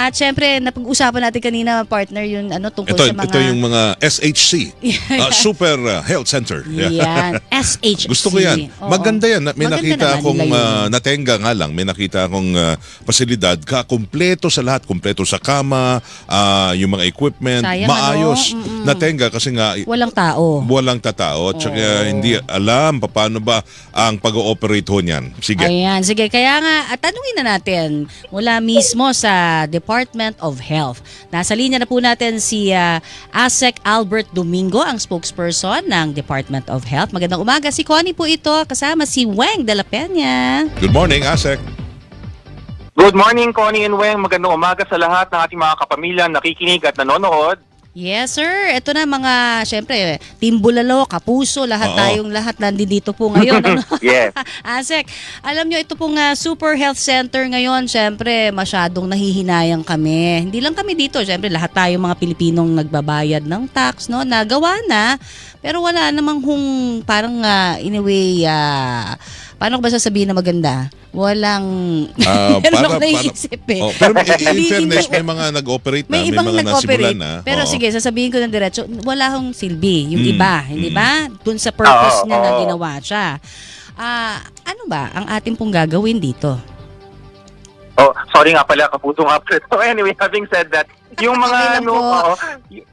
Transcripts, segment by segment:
At syempre, napag-usapan natin kanina, partner, yung ano, tungkol Ito, sa mga... ito yung mga SHC, uh, Super Health Center. Yan, SHC. Gusto ko yan. Oo. Maganda yan. May Maganda nakita akong uh, natenga nga lang, may nakita akong uh, pasilidad ka kumpleto sa lahat, kumpleto sa kama, uh, yung mga equipment, Sayang, maayos. ano? Mm-mm. Natenga kasi nga Walang tao. walang tatao at saka hindi alam paano ba ang pag-ooperate ho niyan. Sige. Ayan, sige. Kaya nga, at tanungin na natin mula mismo sa Department of Health. Nasa linya na po natin si ah, ASEC Albert Domingo, ang spokesperson ng Department of Health. Magandang umaga. Si Connie po ito, kasama si Weng de la Peña. Good morning, Asek. Good morning, Connie and Weng. Magandang umaga sa lahat ng ating mga kapamilya nakikinig at nanonood. Yes, sir. Ito na mga, syempre, Team Bulalo, Kapuso, lahat Oo. tayong lahat nandito po ngayon. ano? Yes. Asek, alam nyo, ito pong ah, Super Health Center ngayon, syempre, masyadong nahihinayang kami. Hindi lang kami dito, syempre, lahat tayo mga Pilipinong nagbabayad ng tax, no? Nagawa na, pero wala namang hung, parang, ah, in a way, ah, paano ko ba sasabihin na maganda? Walang, Ah, meron para- ako para- naisip eh. Oh, pero in, Hindi- fairness, hindi- may mga nag-operate na, may may, ibang mga nasimulan nag-operate. na. Pero Oo. sige, sasabihin ko ng diretso, wala hong silbi. Yung Mm, iba, hindi mm. ba? Dun sa purpose Oo, niya na oo. ginawa siya. Ah, ano ba ang ating pong gagawin dito? Oh, sorry nga pala, kaputong after. So anyway, having said that, yung mga lang ano, po. oo, y-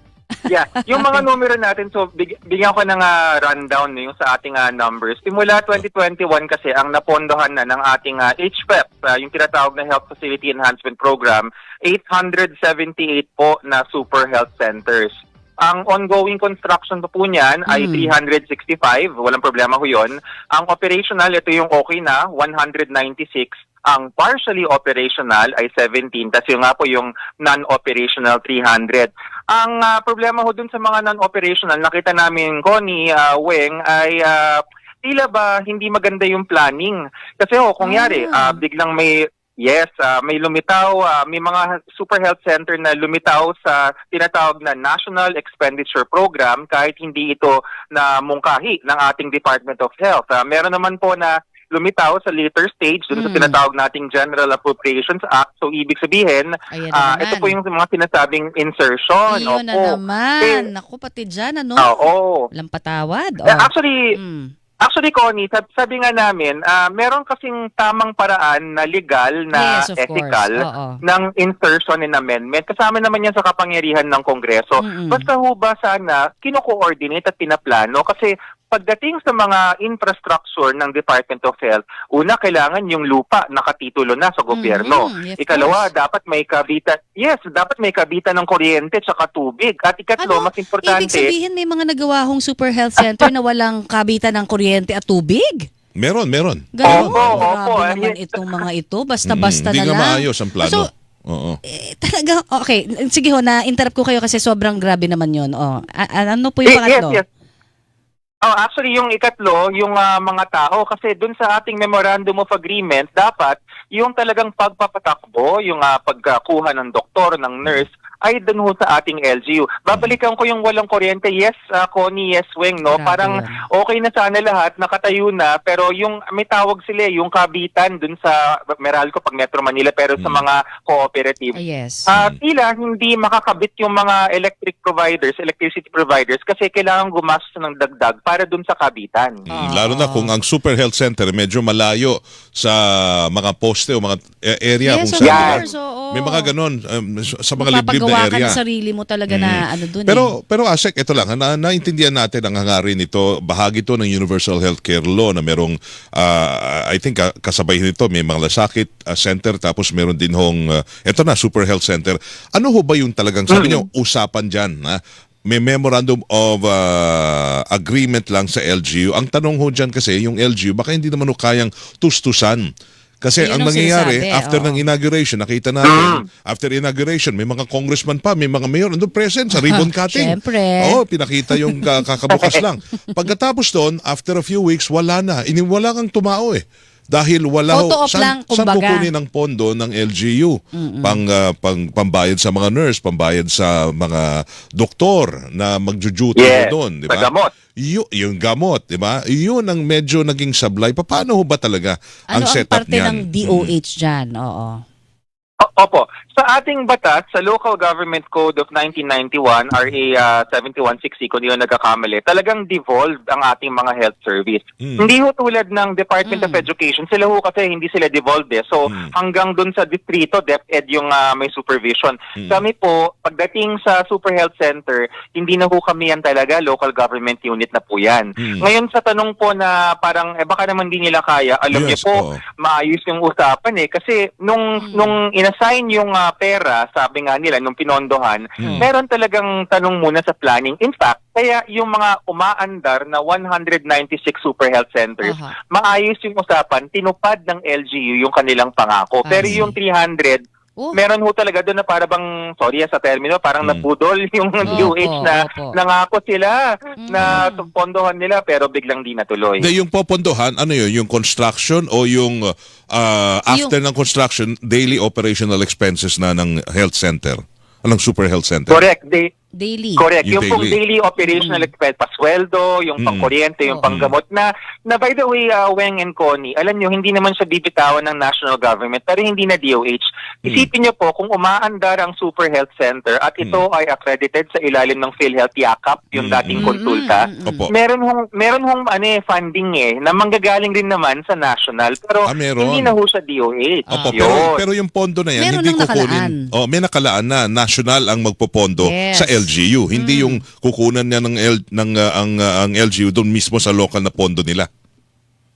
yeah, yung mga numero natin, so big, bigyan ko ng ah, rundown no, yung sa ating ah, numbers. Simula 2021 kasi ang napondohan na ng ating ah, HPEP, ah, yung tinatawag na Health Facility Enhancement Program, 878 po na super health centers. Ang ongoing construction po, po niyan ay Mm. 365, walang problema ko yun. Ang operational, ito yung okay na, 196. Ang partially operational ay 17, kasi yung nga po yung non-operational 300. Ang ah, problema ho dun sa mga non-operational, nakita namin, Connie, ah, Weng, ay ah, tila ba hindi maganda yung planning. Kasi ho, kung yari, Ah. ah, biglang may Yes, ah, may lumitaw, ah, may mga super health center na lumitaw sa tinatawag na National Expenditure Program kahit hindi ito na mungkahi ng ating Department of Health. Ah, meron naman po na lumitaw sa later stage dun sa Mm. tinatawag nating General Appropriations Act. So ibig sabihin, Ayan na ah, naman. ito po yung mga sinasabing insertion. Iyon na Opo. naman. Eh, Naku, pati dyan, ano? Ah, Oo. Walang patawad. Eh, Oh. actually, Mm. Actually, Connie, sab- sabi nga namin, ah, meron kasing tamang paraan na legal, na yes, of ethical, course. Oo. ng insertion and amendment. Kasama naman yan sa kapangyarihan ng Kongreso. Mm-mm. Basta ho ba sana kino-coordinate at pinaplano? Kasi pagdating sa mga infrastructure ng Department of Health, una, kailangan yung lupa nakatitulo na sa gobyerno. Mhm, of Ikalawa, course. dapat may kabita, yes, dapat may kabita ng kuryente at tubig. At ikatlo, Ano? mas importante, Ibig sabihin may mga nagawa hong super health center na walang kabitan ng kuryente at tubig? Meron, meron. Ganun? Opo, Grabe opo. naman Eh, itong mga ito. Basta-basta Mm, na Hindi nga lang. maayos ang plano. So, Oo. eh, talaga, okay. Sige ho, na-interrupt ko kayo kasi sobrang grabe naman yun. Oh, a- a- ano po yung Eh, pangatlo? Yes, yes. Oh, actually, yung ikatlo, yung ah, mga tao, kasi dun sa ating Memorandum of Agreement, dapat yung talagang pagpapatakbo, yung ah, pagkakuha ng doktor, ng nurse, ay dun ho sa ating LGU. Babalikan ko yung walang kuryente. Yes, uh, Connie, yes, Weng, no? Grabe Parang okay na sana lahat, nakatayo na, pero yung may tawag sila, eh, yung kabitan dun sa Meralco pag Metro Manila, pero sa Mm. mga cooperative. Ah, yes. Ah, tila hindi makakabit yung mga electric providers, electricity providers kasi kailangan gumastos ng dagdag para dun sa kabitan. Mm. Lalo na kung ang Super Health Center medyo malayo sa mga poste o mga eh, area yes, kung saan. Ba? course, oo. May mga ganon um, sa mga liblib na ka area. ng sarili mo talaga na ano dun Pero eh. pero Asek, ito lang, na, naintindihan natin ang hangarin nito, bahagi to ng Universal Healthcare Law na merong ah, I think ah, kasabay nito may mga lasakit ah, center tapos meron din hong ah, ito na Super Health Center. Ano ho ba yung talagang sabi niyo usapan diyan, ha? May memorandum of ah, agreement lang sa LGU. Ang tanong ho dyan kasi, yung LGU, baka hindi naman ho kayang tustusan. Kasi Yun ang ang nangyayari, sinasabi, after oo. ng inauguration, nakita natin, after inauguration, may mga congressman pa, may mga mayor, nandun present sa ribbon cutting. Syempre. Oo, pinakita yung ka- kakabukas lang. Pagkatapos doon, after a few weeks, wala na. Iniwala kang tumao eh. Dahil wala Photo ho, op lang, saan kukunin ang pondo ng LGU? Pang, ah, pang, pambayad sa mga nurse, pambayad sa mga doktor na magjujuto Yes, doon, di ba? gamot. Yu- yung gamot, di ba? Yun ang medyo naging sablay. Paano ho ba talaga Ano ang ang setup parte niyan? ng DOH dyan? Oo. O- Opo. Sa ating batas, sa Local Government Code of 1991, RA uh, 7160, kung ako nagkakamali, talagang devolved ang ating mga health service. Mm. Hindi ho tulad ng Department of Mm. Education, sila ho kasi hindi sila devolved eh. So Mm. hanggang dun sa distrito, DepEd yung ah, may supervision. Mm. Kami po, pagdating sa Super Health Center, hindi na ho kami yan talaga, local government unit na po yan. Mm. Ngayon sa tanong po na parang, eh baka naman di nila kaya, alam niyo Yes, po, oo. maayos yung usapan eh. Kasi nung, Mm. nung inassign yung ah, pera, sabi nga nila, nung pinondohan, Mm. meron talagang tanong muna sa planning. In fact, kaya yung mga umaandar na 196 super health centers, Aha. maayos yung usapan, tinupad ng LGU yung kanilang pangako. I Pero yung 300, Oh. meron ho talaga doon na para bang, sorry ah, sa termino, parang Mm. nabudol yung Opo, DOH na opo. nangako sila na Mm. pondohan nila pero biglang di natuloy. Hindi, yung popondohan, ano yun? Yung construction o yung uh, after ng construction, daily operational expenses na ng health center? Anong super health center? Correct. They, Daily. Correct. Yung Yung, pong daily. daily operational expense, pasweldo, yung Mm. pangkuryente, yung Oo. panggamot na, na by the way, uh, Weng and Connie, alam nyo, hindi naman siya bibitawan ng national government, pero hindi na DOH. Isipin nyo po, kung umaandar ang Super Health Center at ito ay accredited sa ilalim ng PhilHealth Yakap, yung Mm. dating Mm, konsulta, mm, mm, mm. Opo. meron hong meron hong ano eh, funding eh na manggagaling din naman sa national pero Ah, meron. hindi na ho sa DOH. Opo, pero, pero yung pondo na yan, Meron hindi kukunin. Oh, may nakalaan na national ang magpopondo Yes. sa LGU. Hindi yung kukunan niya ng L, ng uh, ang uh, ang LGU doon mismo sa local na pondo nila.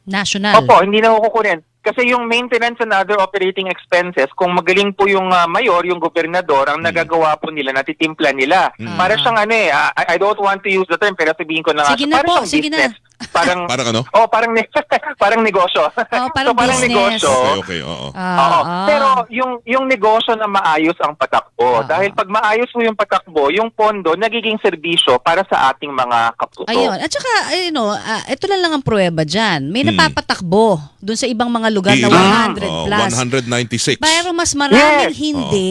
National. Opo, hindi na kukunin. Kasi yung maintenance and other operating expenses, kung magaling po yung ah, mayor, yung gobernador, ang nagagawa po nila, natitimpla nila. Mm. Para siyang ano eh, I, I don't want to use the term, pero sabihin ko na nga, Sige na para po, siyang sige na. business. Parang, Parang ano? oh, parang, ne- parang negosyo. Oh, parang so, parang business. negosyo. Okay, okay, oo. Ah, Oo. ah. Pero yung yung negosyo na maayos ang patakbo. Ah. Dahil pag maayos mo yung patakbo, yung pondo nagiging serbisyo para sa ating mga kapuso. Ayun. At saka, you know, ah, ito na lang ang pruweba dyan. May Mm. napapatakbo dun sa ibang mga lugar na Ilan? 100 Oo, plus. 196. Pero mas maraming Yes. hindi.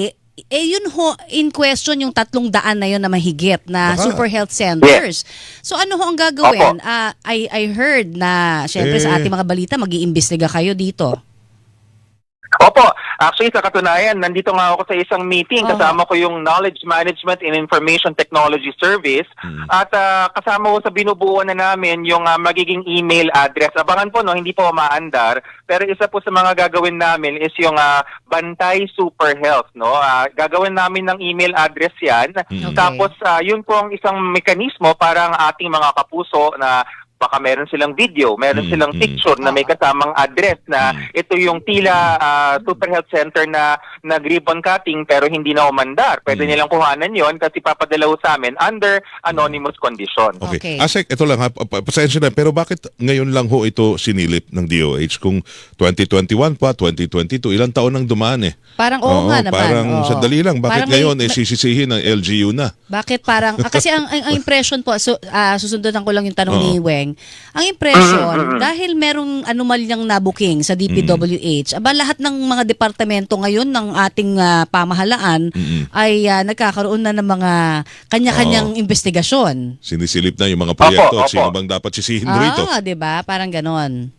Eh yun ho, in question yung tatlong daan na yun na mahigit na Baka. super health centers. So ano ho ang gagawin? Ah, I, I heard na syempre sa Eh. ating mga balita mag-iimbestiga kayo dito. Opo, actually sa katunayan, nandito nga ako sa isang meeting, Oo. kasama ko yung Knowledge Management and Information Technology Service Mm. at ah, kasama ko sa binubuo na namin yung ah, magiging email address. Abangan po, no, hindi po maandar, pero isa po sa mga gagawin namin is yung ah, Bantay Super Health. No? Ah, gagawin namin ng email address yan. Mm. Okay. Tapos ah, yun po ang isang mekanismo para ang ating mga kapuso na baka meron silang video, meron Mm, silang mm. picture na may kasamang address na Mm. ito yung tila ah, Super Health Center na nag-ribbon cutting pero hindi na umandar. Pwede Mm. nilang kuhanan yon kasi papadala sa amin under anonymous condition. Okay. Okay. Asek, ito lang ha, pa- pa- pasensya na, pero bakit ngayon lang ho ito sinilip ng DOH kung 2021 pa, 2022, ilang taon nang dumaan eh. Parang oo, nga naman. Parang oo. sandali lang, bakit Parang may- ngayon eh sisisihin ng LGU na? Bakit parang, ah, kasi ang, ang, ang impression po, so, ah, susundutan ko lang yung tanong Oo. ni Weng, ang impression, dahil merong anomalyang nabuking sa DPWH, aba lahat ng mga departamento ngayon ng ating ah, pamahalaan ay ah, nagkakaroon na ng mga kanya-kanyang investigasyon. Sinisilip na yung mga proyekto Opo, at sino opo. bang dapat sisihin rito? Ah, 'di ba? Parang ganon.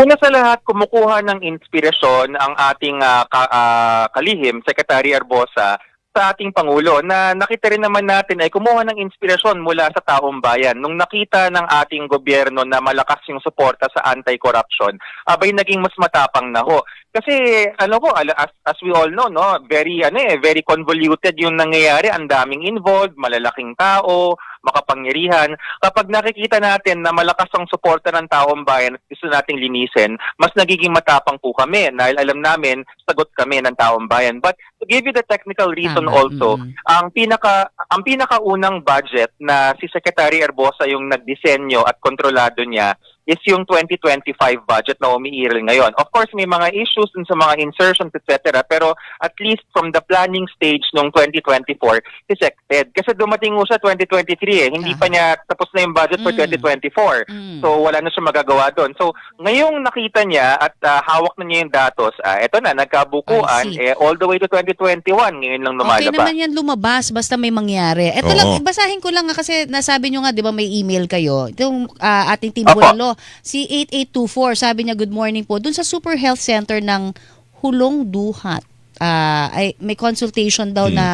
Una sa lahat, kumukuha ng inspirasyon ang ating ah, ka- ah, kalihim, Secretary Arbosa, sa ating Pangulo na nakita rin naman natin ay kumuha ng inspirasyon mula sa taong bayan. Nung nakita ng ating gobyerno na malakas yung suporta sa anti-corruption, abay naging mas matapang na ho. Kasi ano ko, ala- as, as we all know, no, very ano eh, very convoluted yung nangyayari, ang daming involved, malalaking tao, makapangyarihan. Kapag nakikita natin na malakas ang suporta ng taong bayan at gusto nating linisin, mas nagiging matapang po kami dahil alam namin sagot kami ng taong bayan. But to give you the technical reason Tama, also, mm-mm. ang pinaka ang pinakaunang budget na si Secretary Erbosa yung nagdisenyo at kontrolado niya is yung 2025 budget na umiiral ngayon. Of course, may mga issues dun sa mga insertions, etc. Pero at least from the planning stage nung 2024, disected. Kasi dumating mo siya 2023 eh. Hindi pa Ah. niya tapos na yung budget for Mm. 2024. Mm. So wala na siya magagawa doon. So ngayong nakita niya at ah, hawak na niya yung datos, ah, eto na, nagkabukuan, eh, all the way to 2021, ngayon lang Okay lumalabas. naman yan lumabas basta may mangyari. Ito Oo. lang, basahin ko lang nga kasi nasabi nyo nga, di ba may email kayo. Itong ah, ating team Opo. Bulalo, si 8824, sabi niya good morning po, dun sa Super Health Center ng Hulong Duhat. ah, ay may consultation daw na,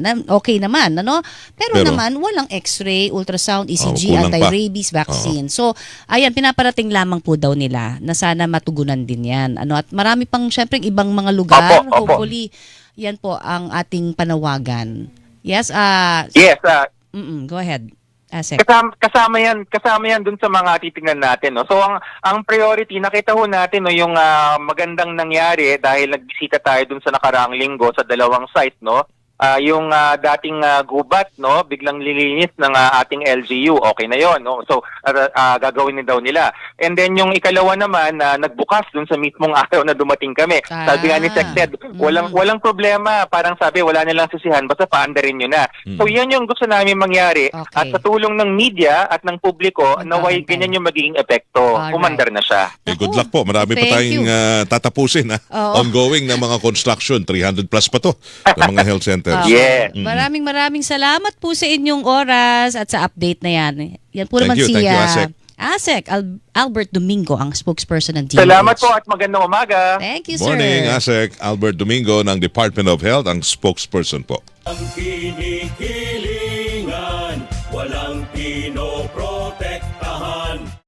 na okay naman, ano? Pero, Pero- naman walang x-ray, ultrasound, ECG, pa. anti-rabies vaccine. So, ayan pinaparating lamang po daw nila na sana matugunan din 'yan. Ano at marami pang syempre ibang mga lugar. Opo, opo. Hopefully, 'yan po ang ating panawagan. Yes, ah Yes, ah, mm go ahead. Asek. kasama, kasama yan kasama yan dun sa mga titingnan natin no so ang ang priority nakita ho natin no yung ah, magandang nangyari dahil nagbisita tayo dun sa nakaraang linggo sa dalawang site no Ah, yung ah, dating ah, gubat no biglang lilinis ng ah, ating LGU okay na yon no so ah, ah, gagawin din daw nila and then yung ikalawa naman na nagbukas dun sa mismong araw na dumating kami Ah. sabi nga ni Sected walang Mm. walang problema parang sabi wala nilang sisihan basta paandarin nyo na so yan yung gusto namin mangyari Okay. at sa tulong ng media at ng publiko, naway Magkakantay. ganyan yung magiging epekto. Alright. Umandar na siya. Eh, good luck po. Marami pa thank tayong you. ah, tatapusin. Ha? Oo. Ongoing na mga construction. 300 plus pa to ng mga health centers. Ah, Yeah. Mm. Maraming maraming salamat po sa inyong oras at sa update na yan. Yan po Thank naman you, si thank you, ah, Asek. Asek Al- Albert Domingo, ang spokesperson ng DOH. Salamat po at magandang umaga. Thank you, sir. Morning, Asek. Albert Domingo ng Department of Health, ang spokesperson po. Ang kinikilingan,